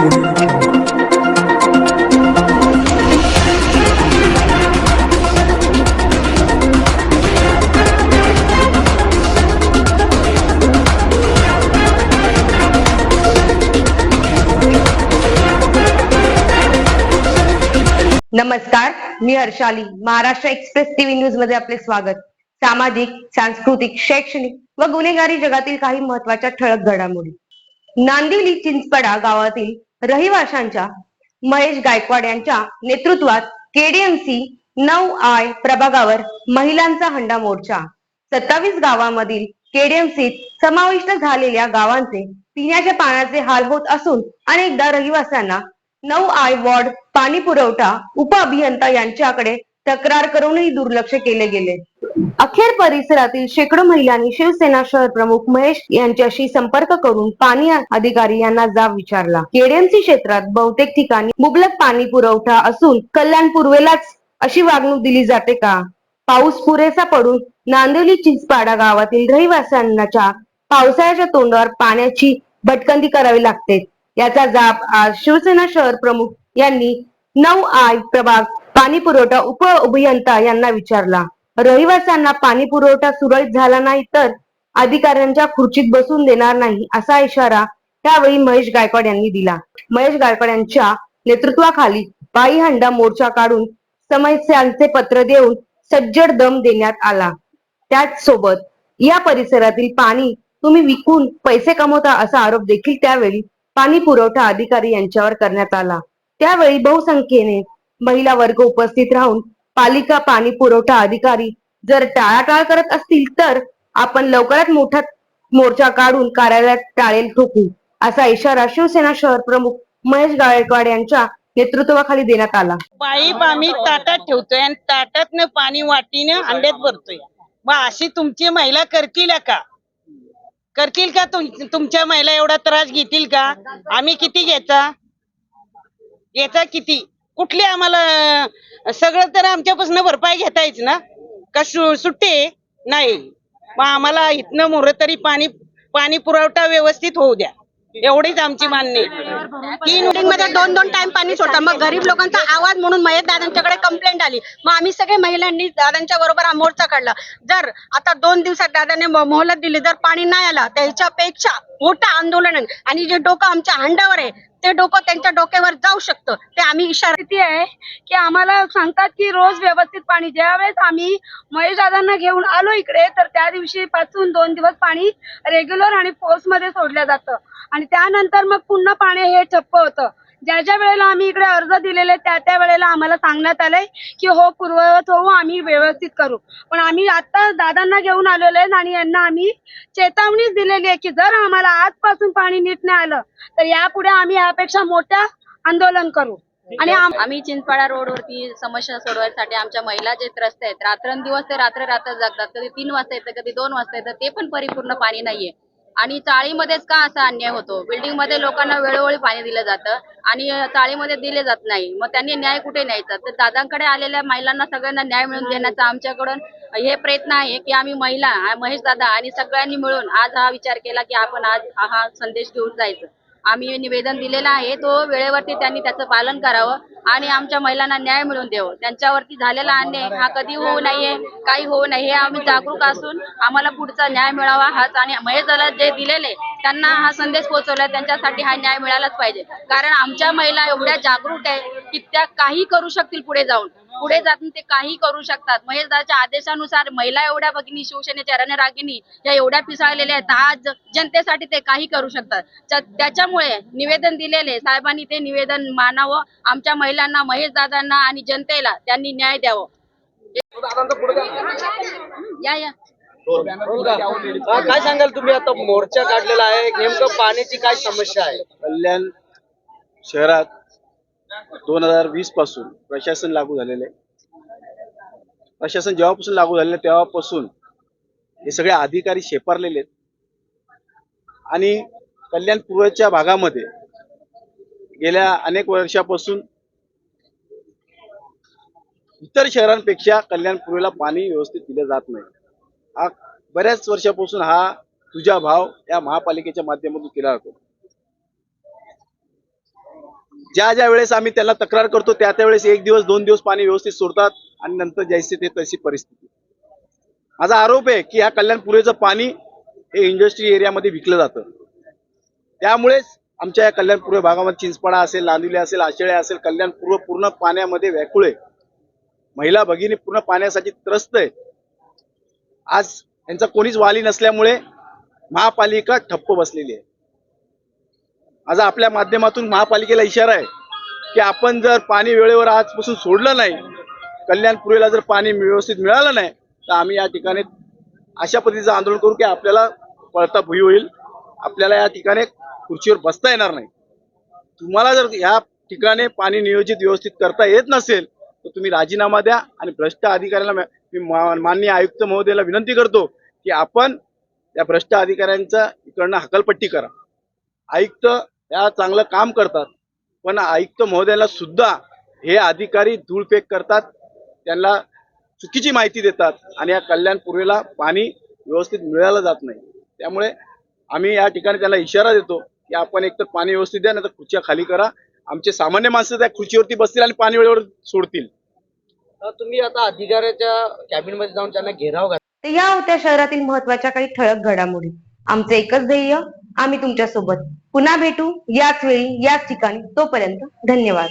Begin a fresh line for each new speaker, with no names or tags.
नमस्कार मी Harshali Maharashtra express TV न्यूजमध्ये आपले स्वागत. सामाजिक सांस्कृतिक शैक्षणिक व गुन्हेगारी जगातील काही महत्त्वाच्या ठळक घडामोडी. नांदिवली चिंचपडा गावातील रहिवाशांच्या महेश गायकवाड यांच्या नेतृत्वात केडीएमसी नऊ आय प्रभागावर महिलांचा हंडा मोर्चा. सत्तावीस गावांमधील केडीएमसीत समाविष्ट झालेल्या गावांचे पिण्याच्या पाण्याचे हाल होत असून अनेकदा रहिवाशांना नऊ आय वॉर्ड पाणी पुरवठा उप अभियंता यांच्याकडे तक्रार करूनही दुर्लक्ष केले गेले. अखेर परिसरातील शेकडो महिलांनी शिवसेना शहर प्रमुख महेश यांच्याशी संपर्क करून पाणी अधिकारी यांना जाब विचारला. केडीएमसी क्षेत्रात बहुतेक ठिकाणी मुबलक पाणी पुरवठा असून कल्याण पूर्वेलाच अशी वागणूक दिली जाते का? पाऊस पुरेसा पडून नांदिवली चिंचपाडा गावातील रहिवाशांच्या पावसाळ्याच्या तोंडावर पाण्याची भटकंती करावी लागते. याचा जाब आज शिवसेना शहर प्रमुख यांनी नऊ आय प्रभाग पाणी पुरवठा उप अभियंता यांना विचारला. रहिवाशांना पाणी पुरवठा सुरळीत झाला नाही तर अधिकाऱ्यांच्या खुर्चीत बसून देणार नाही असा इशारा त्यावेळी महेश गायकवाड यांनी दिला. महेश गायकवाड यांच्या नेतृत्वाखाली बाई हंडा मोर्चा काढून समस्यांचे पत्र देऊन सज्जड दम देण्यात आला. त्याच सोबत या परिसरातील पाणी तुम्ही विकून पैसे कमवता असा आरोप देखील त्यावेळी पाणी पुरवठा अधिकारी यांच्यावर करण्यात आला. त्यावेळी बहुसंख्येने महिला वर्ग उपस्थित राहून पालिका पाणी पुरवठा अधिकारी जर टाळाटाळ करत असतील तर आपण लवकरात मोठा मोर्चा काढून कार्यालयात टाळेल ठोकू असा इशारा शिवसेना शहर प्रमुख महेश गायकवाड यांच्या नेतृत्वाखाली देण्यात आला.
पाईप आम्ही ताटात ठेवतोय आणि ताटातनं पाणी वाटीनं अंड्यात भरतोय. मग अशी तुमची महिला करतील का? करतील का तुमच्या महिला एवढा त्रास घेतील का? आम्ही किती घ्यायचा याचा किती? कुठली आम्हाला सगळं तर आमच्यापासून भरपाई घेता येईल ना? का सु- सुट्टी नाही. मग आम्हाला इथनं मोर तरी पाणी पाणी पुरवठा व्यवस्थित होऊ द्या. एवढीच आमची मान्य
तीन मध्ये दोन दोन टाइम पाणी सोडतात मग गरीब लोकांचा आवाज म्हणून मयत दादांच्याकडे कंप्लेंट आली. मग आम्ही सगळे महिलांनी दादांच्या बरोबर हा मोर्चा काढला. जर आता दोन दिवसात दादाने मोहलत दिली जर पाणी नाही आलं त्याच्यापेक्षा मोठं आंदोलन आहे. आणि जे डोकं आमच्या हंडावर आहे ते डोकं त्यांच्या डोक्यावर जाऊ शकतं. ते आम्ही इशारा
किती आहे की आम्हाला सांगतात की रोज व्यवस्थित पाणी ज्यावेळेस आम्ही महेश दादांना घेऊन आलो इकडे तर त्या दिवशी पासून दोन दिवस पाणी रेग्युलर आणि फोर्समध्ये सोडलं जातं. आणि त्यानंतर मग पुन्हा पाणी हे ठप्प होतं. ज्या ज्या वेळेला आम्ही इकडे अर्ज दिलेले त्या त्या वेळेला आम्हाला सांगण्यात आलंय की हो पूर्ववत होऊ आम्ही व्यवस्थित करू. पण आम्ही आता दादांना घेऊन आलेलो आहे आणि यांना आम्ही चेतावणीच दिलेली आहे की जर आम्हाला आजपासून पाणी नीट नाही आलं तर यापुढे आम्ही यापेक्षा मोठ्या आंदोलन करू. आणि
आम्ही चिंचपाडा रोडवरती समस्या सोडवायसाठी आमच्या महिला जे त्रस्त आहेत रात्रंदिवस ते रात्र रात्र जगतात कधी तीन वाजता येतं कधी दोन वाजता येतं ते पण परिपूर्ण पाणी नाहीये. आणि चाळीमध्येच का असा अन्याय होतो? बिल्डिंगमध्ये लोकांना वेळोवेळी पाणी दिलं जातं आणि चाळीमध्ये दिले जात नाही. मग त्यांनी न्याय कुठे न्यायचा? तर दादांकडे आलेल्या महिलांना सगळ्यांना न्याय मिळून देण्याचा आमच्याकडून हे प्रयत्न आहे की आम्ही महिला महेश दादा आणि सगळ्यांनी मिळून आज हा विचार केला की आपण आज हा संदेश घेऊन जायचं. आम्ही निवेदन दिलेलं आहे तो वेळेवरती त्यांनी त्याचं पालन करावं आणि आमच्या महिलांना न्याय मिळवून द्यावं. त्यांच्यावरती झालेला अन्याय हा कधी होऊ नये काही होऊ नये हे आम्ही जागरूक असून आम्हाला पुढचा न्याय मिळावा हाच आणि महेश जे दिलेले त्यांना हा संदेश पोहोचवला त्यांच्यासाठी हा न्याय मिळालाच पाहिजे. कारण आमच्या महिला एवढ्या जागरूक आहे की त्या काही करू शकतील पुढे जाऊन. पुढे जाऊन ते काही करू शकतात. महेश दादाच्या आदेशानुसार महिला एवढ्या भगिनी शिवसेनेच्या रणरागिनी या एवढ्या पिसाळलेल्या आहेत. आज जनतेसाठी ते काही करू शकतात. त्या- त्याच्यामुळे निवेदन दिलेले साहेबांनी ते निवेदन मानावं. आमच्या महिलांना महेश दादांना आणि जनतेला त्यांनी न्याय द्यावं. या या.
काय सांगाल तुम्ही? आता मोर्चा काढलेला आहे. नेमकं पाण्याची काय समस्या आहे?
कल्याण शहरात दोन हजार वीसपासून प्रशासन लागू झालेलं आहे. प्रशासन जेव्हापासून लागू झालेलं आहे तेव्हापासून हे सगळे अधिकारी शेपारलेले आहेत. आणि कल्याण पूर्वच्या भागामध्ये गेल्या अनेक वर्षापासून इतर शहरांपेक्षा कल्याण पूर्वेला पाणी व्यवस्थित दिलं जात नाही. हा बऱ्याच वर्षापासून हा तुझा भाव या महापालिकेच्या माध्यमातून केला जातो. ज्या ज्या वेळेस आम्ही त्याला तक्रार करतो त्या त्यावेळेस एक दिवस दोन दिवस पाणी व्यवस्थित सोडतात आणि नंतर जैसे ते तशी परिस्थिती. माझा आरोप आहे की ह्या कल्याणपुरेचं पाणी हे इंडस्ट्री एरियामध्ये विकलं जातं. त्यामुळेच आमच्या या कल्याणपूर्व भागामध्ये चिंचपाडा असेल नांदिवली असेल आशेळे असेल कल्याणपूर्व पूर्ण पाण्यामध्ये व्याकुळ आहे. महिला भगिनी पूर्ण पाण्यासाठी त्रस्त आहे. आज यांचा कोणीच वाली नसल्यामुळे महापालिका ठप्प बसलेली आहे. आज आपल्या माध्यमातून महापालिकेला इशारा आहे की आपण जर पाणी वेळेवर आजपासून सोडलं नाही कल्याणपुरीला जर पाणी व्यवस्थित मिळालं नाही तर आम्ही या ठिकाणी अशा पद्धतीचं आंदोलन करू की आपल्याला पळता भुई होईल. आपल्याला या ठिकाणी खुर्चीवर बसता येणार नाही. तुम्हाला जर या ठिकाणी पाणी नियोजित व्यवस्थित करता येत नसेल तर तुम्ही राजीनामा द्या आणि भ्रष्ट अधिकाऱ्यांना मी माननीय आयुक्त महोदयाला विनंती करतो की आपण या भ्रष्ट अधिकाऱ्यांचा इकडनं हकलपट्टी करा. आयुक्त या चांगलं काम करतात पण आयुक्त महोदयाला सुद्धा हे अधिकारी धूळफेक करतात त्यांना चुकीची माहिती देतात आणि या कल्याण पूर्वेला पाणी व्यवस्थित मिळायला जात नाही. त्यामुळे आम्ही या ठिकाणी त्याला इशारा देतो की आपण एकतर पाणी व्यवस्थित द्या नाही तर खुर्च्या खाली करा. आमचे सामान्य माणसं त्या खुर्चीवरती बसतील आणि पाणी वेळेवर सोडतील.
तुम्ही आता अधिकाऱ्याच्या कॅबिनमध्ये जाऊन त्यांना घेराव घाल.
तर या होत्या शहरातील महत्त्वाच्या काही ठळक घडामोडी. आमचं एकच ध्येय आम्ही तुमच्यासोबत पुन्हा भेटू. याच वेळी याच ठिकाणी. तोपर्यंत धन्यवाद.